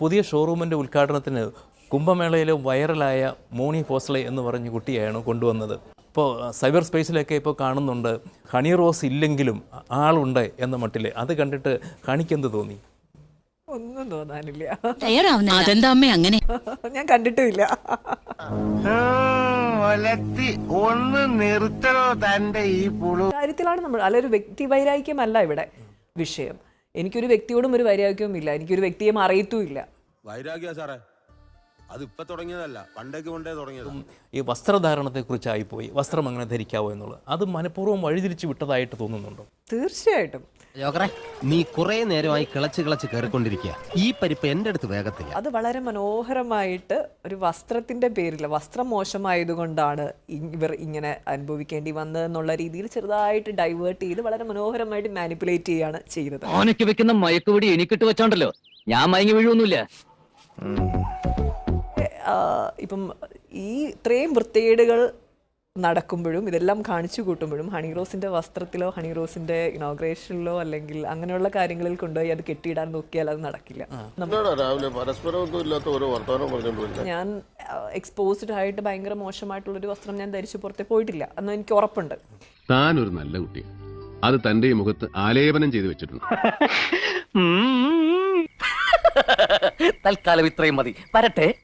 പുതിയ ഷോറൂമിന്റെ ഉദ്ഘാടനത്തിന് കുംഭമേളയിലെ വൈറലായ മോണി ഫോസ്ലെ എന്ന് പറഞ്ഞ കുട്ടിയാണ് കൊണ്ടുവന്നത്. ഇപ്പോൾ സൈബർ സ്പേസിലൊക്കെ ഇപ്പോൾ കാണുന്നുണ്ട് ഹണി റോസ് ഇല്ലെങ്കിലും ആളുണ്ട് എന്ന മട്ടിൽ അത് കണ്ടിട്ട് ഹണിക്കെന്ത് തോന്നി? ഒന്നും തോന്നാനില്ല. അതെന്താ അമ്മ അങ്ങനെ? ഞാൻ കണ്ടിട്ടില്ല ഒന്ന് നിർത്തണോ തന്റെ ഈ പുളു? കാര്യത്തിലാണ് നമ്മൾ അല്ല ഒരു വ്യക്തി വൈരാഗ്യമല്ല ഇവിടെ വിഷയം. എനിക്കൊരു വ്യക്തിയോടും ഒരു വൈരാഗ്യവും ഇല്ല. എനിക്കൊരു വ്യക്തിയെ അറിയത്തുമില്ല വൈരാഗ്യ സാറേ. അത് ഇപ്പൊ തുടങ്ങിയതല്ല. പണ്ടേക്ക് കൊണ്ടേ തുടങ്ങിയത്. ഈ വസ്ത്രധാരണത്തെക്കുറിച്ചായിപ്പോയി. വസ്ത്രം അങ്ങനെ ധരിക്കാവോ എന്നുള്ളത്. അത് മനഃപൂർവം വഴിതിരിച്ചു വിട്ടതായിട്ട് തോന്നുന്നുണ്ടോ? തീർച്ചയായിട്ടും. ജോക്കറെ നീ കുറെ നേരമായി കിളച്ച് കിളച്ച് കയറിക്കൊണ്ടിരിക്കുക ഈ പരിപ്പ് എന്റെ അടുത്ത് വേഗത്തില്ല. അത് വളരെ മനോഹരമായിട്ട് ഒരു വസ്ത്രത്തിന്റെ പേരിൽ വസ്ത്രം മോശമായതുകൊണ്ടാണ് ഇവർ ഇങ്ങനെ അനുഭവിക്കേണ്ടി വന്നതെന്നുള്ള രീതിയിൽ ചെറുതായിട്ട് ഡൈവേർട്ട് ചെയ്ത് വളരെ മനോഹരമായിട്ട് മാനിപ്പുലേറ്റ് ചെയ്യാണ് ചെയ്തത് ഓനക്ക് വെക്കുന്ന മയക്കുപൊടി എനിക്കിട്ട് വെച്ചോണ്ടല്ലോ. ഞാൻ മയങ്ങി വീഴുവൊന്നുമില്ല. ആ, ഇപ്പം ഈ ഇത്രയും വൃത്തികേടുകൾ നടക്കുമ്പോഴും ഇതെല്ലാം കാണിച്ചു കൂട്ടുമ്പോഴും ഹണി റോസിന്റെ വസ്ത്രത്തിലോ ഹണി റോസിന്റെ ഇനോഗ്രേഷനിലോ അല്ലെങ്കിൽ അങ്ങനെയുള്ള കാര്യങ്ങളിൽ കൊണ്ടുപോയി അത് കെട്ടിയിടാൻ നോക്കിയാൽ അത് നടക്കില്ല. നമ്മ- രാവിലെ പരസ്പരം ഒന്നും ഇല്ലാത്ത ഓരോ വർത്തമാനം പറഞ്ഞുകൊണ്ടില്ല ഞാൻ എക്സ്പോസ്ഡ് ആയിട്ട് ഭയങ്കര മോശമായിട്ടുള്ളൊരു വസ്ത്രം ഞാൻ ധരിച്ചു പുറത്തേ പോയിട്ടില്ല. എന്ന് എനിക്ക് ഉറപ്പുണ്ട്. താനൊരു നല്ല കുട്ടി അത് തന്റെ മുഖത്ത് ആലേപനം ചെയ്തു വെച്ചിട്ടുണ്ട്. തൽക്കാലം ഇത്രയും മതി. വരട്ടെ.